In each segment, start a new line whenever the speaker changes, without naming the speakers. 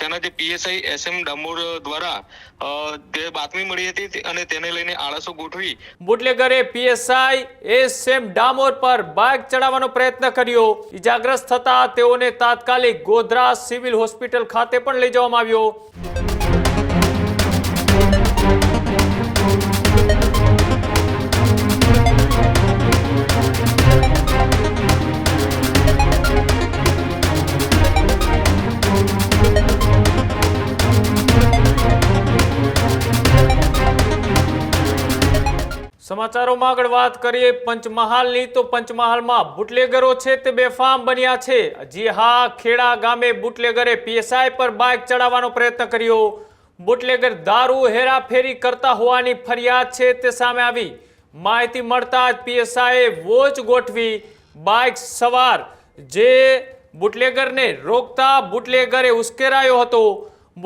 તેના જે PSI S M Damor દ્વારા જે બાતમી મળી હતી અને તેને લઈને આળસો ગોઠવી.
બુટલેગરે પીએસઆઈ એસ એમ ડામોર પર બાઇક ચડાવવાનો પ્રયત્ન કર્યો. ઇજાગ્રસ્ત થતા તેઓને તાત્કાલિક ગોધરા સિવિલ હોસ્પિટલ ખાતે પણ લઈ જવામાં આવ્યો. સમાચારોમાં આગળ વાત કરીએ. પંચમહાલની તો પંચમહાલમાં બુટલેગરો છે તે બેફામ બન્યા છે. જી હા, ખેડા ગામે બુટલેગરે પીએસઆઈ પર બાઇક ચડાવવાનો પ્રયત્ન કર્યો. બુટલેગર દારૂ હેરાફેરી કરતા હોવાની ફરિયાદ છે તે સામે આવી. માહિતી મળતા જ પીએસઆઈએ વોચ ગોઠવી બાઇક સવાર. જે બુટલેગરને રોકતા બુટલેગરે ઉશ્કેરાયો હતો.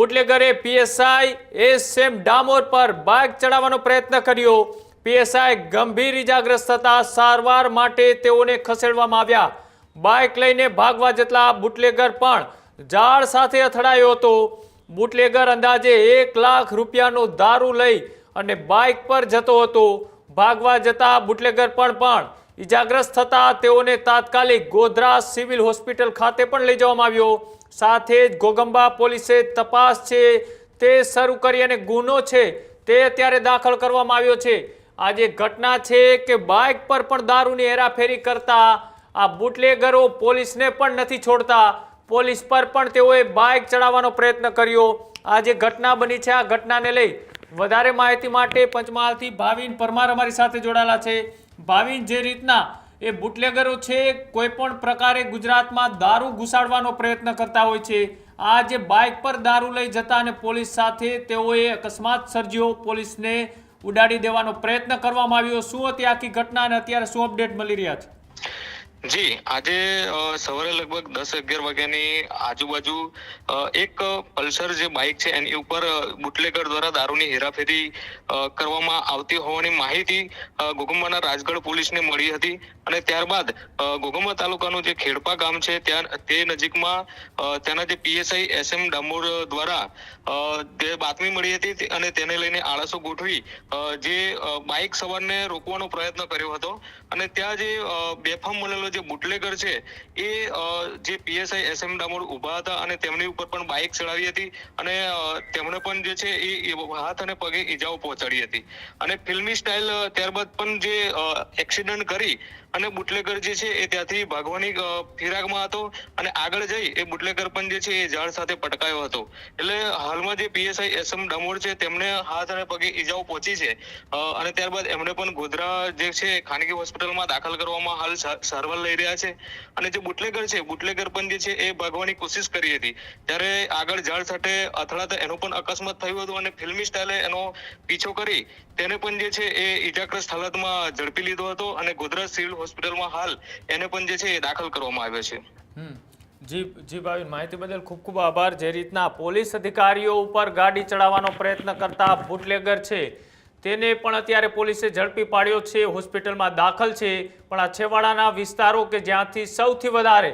બુટલેગરે પીએસઆઈ એસ એમ ડામોર પર બાઇક ચડાવવાનો પ્રયત્ન કર્યો. પીએસઆઈ ગંભીર ઇજાગ્રસ્ત થતા સારવાર માટે તેઓને ખસેડવામાં આવ્યા. બાઇક લઈને ભાગવા જતા બુટલેગર પણ ઝાડ સાથે અથડાયો હતો. બુટલેગર અંદાજે એક લાખ રૂપિયાનો દારૂ લઈ અને બાઇક પર જતો હતો. ભાગવા જતા બુટલેગર પણ પણ ઇજાગ્રસ્ત થતા તેઓને તાત્કાલિક ગોધરા સિવિલ હોસ્પિટલ ખાતે પણ લઈ જવામાં આવ્યો. સાથે જ ગોગંબા પોલીસે તપાસ છે, તે શરૂ કરી અને ગુનો છે, તે અત્યારે દાખલ કરવામાં આવ્યો છે. આજે ઘટના છે કે બાઇક પર પણ દારૂની હેરાફેરી કરતા આ બુટલેગરો પોલીસને પણ નથી છોડતા. પોલીસ પર પણ તેઓએ બાઇક ચડાવવાનો પ્રયત્ન કર્યો. આ જે ઘટના બની છે. આ ઘટનાને લઈ વધારે માહિતી માટે પંચમહાલથી ભાવિન પરમાર અમારી સાથે જોડાયેલા છે. ભાવિન, જે રીતના એ બુટલેગરો છે, કોઈ પણ પ્રકારે ગુજરાતમાં દારૂ ઘુસાડવાનો પ્રયત્ન કરતા હોય છે. આ જે બાઇક પર દારૂ લઈ જતા અને પોલીસ સાથે તેઓએ અકસ્માત સર્જ્યો. પોલીસને ઉડાડી દેવાનો પ્રયત્ન કરવામાં આવ્યો. શું હતી આખી ઘટના અને અત્યારે શું અપડેટ મળી રહ્યા છે?
જી, આજે સવારે લગભગ દસ અગિયાર વાગ્યાની આજુબાજુ એક પલ્સર જે બાઇક છે એની ઉપર બુટલેગર દ્વારા દારૂની હેરાફેરી કરવામાં આવતી હોવાની માહિતી ઘોઘંબાના રાજગઢ પોલીસને મળી હતી અને ત્યારબાદ ઘોઘંબા તાલુકાનું જે ખેડપા ગામ છે ત્યાં, તે નજીકમાં ત્યાંના જે પીએસઆઈ એસ એમ ડામોર દ્વારા જે બાતમી મળી હતી અને તેને લઈને આળસો ગોઠવી જે બાઇક સવારને રોકવાનો પ્રયત્ન કર્યો હતો અને ત્યાં જે બેફામ મળેલો જે બુટલેગર છે, એ જે પીએસઆઈ એસ એમ ડામોર ઊભા હતા અને તેમની ઉપર પણ બાઇક ચડાવી હતી અને તેમણે પણ જે છે એ હાથ અને પગે ઈજાઓ પહોંચાડી હતી. અને ફિલ્મી સ્ટાઇલ ત્યારબાદ પણ જે એક્સિડન્ટ કરી અને બુટલેગર જે છે એ ત્યાંથી ભાગવાની ફિરાકમાં હતો અને આગળ જઈ એ બુટલેગર પણ જે છે એ ઝાડ સાથે પટકાયો હતો. એટલે હાલમાં જે પીએસઆઈ એસ એમ ડામોર છે તેમને હાથ અને પગે ઈજાઓ પહોંચી છે. અને ત્યારબાદ એમણે પણ ગોધરા જે છે ખાનગી હોસ્પિટલમાં દાખલ કરવામાં હાલ સારવાર લઈ રહ્યા છે. અને જે બુટલેગર છે, બુટલેગર પણ જે છે એ ભાગવાની કોશિશ કરી હતી. ત્યારે આગળ ઝાડ સાથે અથડાતા એનો પણ અકસ્માત થયું હતું અને ફિલ્મી સ્ટાઇલે એનો પીછો કરી તેને પણ જે છે એ ઈજાગ્રસ્ત હાલતમાં ઝડપી લીધો હતો અને ગોધરા સિવિલ હોસ્પિટલમાં હાલ એને પણ જે છે એ દાખલ કરવામાં આવ્યો છે.
જી જી ભાવિન, માહિતી બદલ ખૂબ ખૂબ આભાર. જે રીતના પોલીસ અધિકારીઓ ઉપર ગાડી ચડાવવાનો પ્રયત્ન કરતા બુટલેગર છે તેને પણ અત્યારે પોલીસે ઝડપી પાડ્યો છે, હોસ્પિટલમાં દાખલ છે. પણ આ છેવાડાના વિસ્તારો કે જ્યાંથી સૌથી વધારે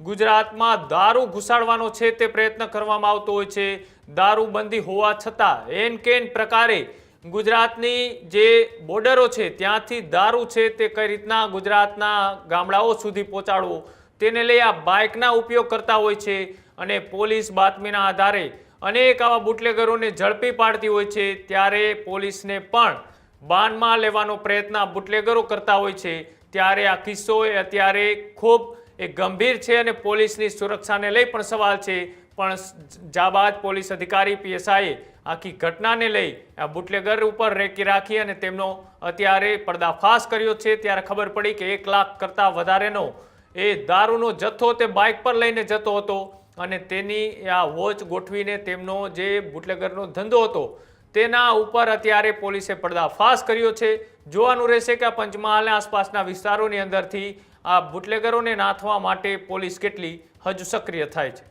ગુજરાતમાં દારૂ ઘુસાડવાનો છે તે પ્રયત્ન કરવામાં આવતો હોય છે. દારૂબંધી હોવા છતાં એન કેન પ્રકારે ગુજરાતની જે બોર્ડરો છે, ત્યાંથી દારૂ છે તે કઈ રીતના ગુજરાતના ગામડાઓ સુધી પહોંચાડવો, તેને લઈ આ બાઇકના ઉપયોગ કરતા હોય છે. અને પોલીસ બાતમીના આધારે અનેક આવા બુટલેગરોને ઝડપી પાડતી હોય છે, ત્યારે પોલીસને પણ બાનમાં લેવાનો પ્રયત્ન બુટલેગરો કરતા હોય છે. ત્યારે આ કિસ્સો એ અત્યારે ખૂબ એ ગંભીર છે અને પોલીસની સુરક્ષાને લઈ પણ સવાલ છે. પણ જાબાદ પોલીસ અધિકારી પીએસઆઈએ આખી ઘટનાને લઈ આ બુટલેગર ઉપર રેકી રાખી અને તેમનો અત્યારે પર્દાફાશ કર્યો છે. ત્યારે ખબર પડી કે એક લાખ કરતાં વધારેનો એ દારૂનો જથ્થો તે બાઇક પર લઈને જતો હતો. અને તેની આ વોચ ગોઠવીને તેમનો જે બુટલેગરનો ધંધો હતો, તેના ઉપર અત્યારે પોલીસે પર્દાફાશ કર્યો છે. જોવાનું રહેશે કે પંચમહાલના આસપાસના વિસ્તારોની અંદરથી આ બુટલેગરોને નાથવા માટે પોલીસ કેટલી હજુ સક્રિય થાય છે.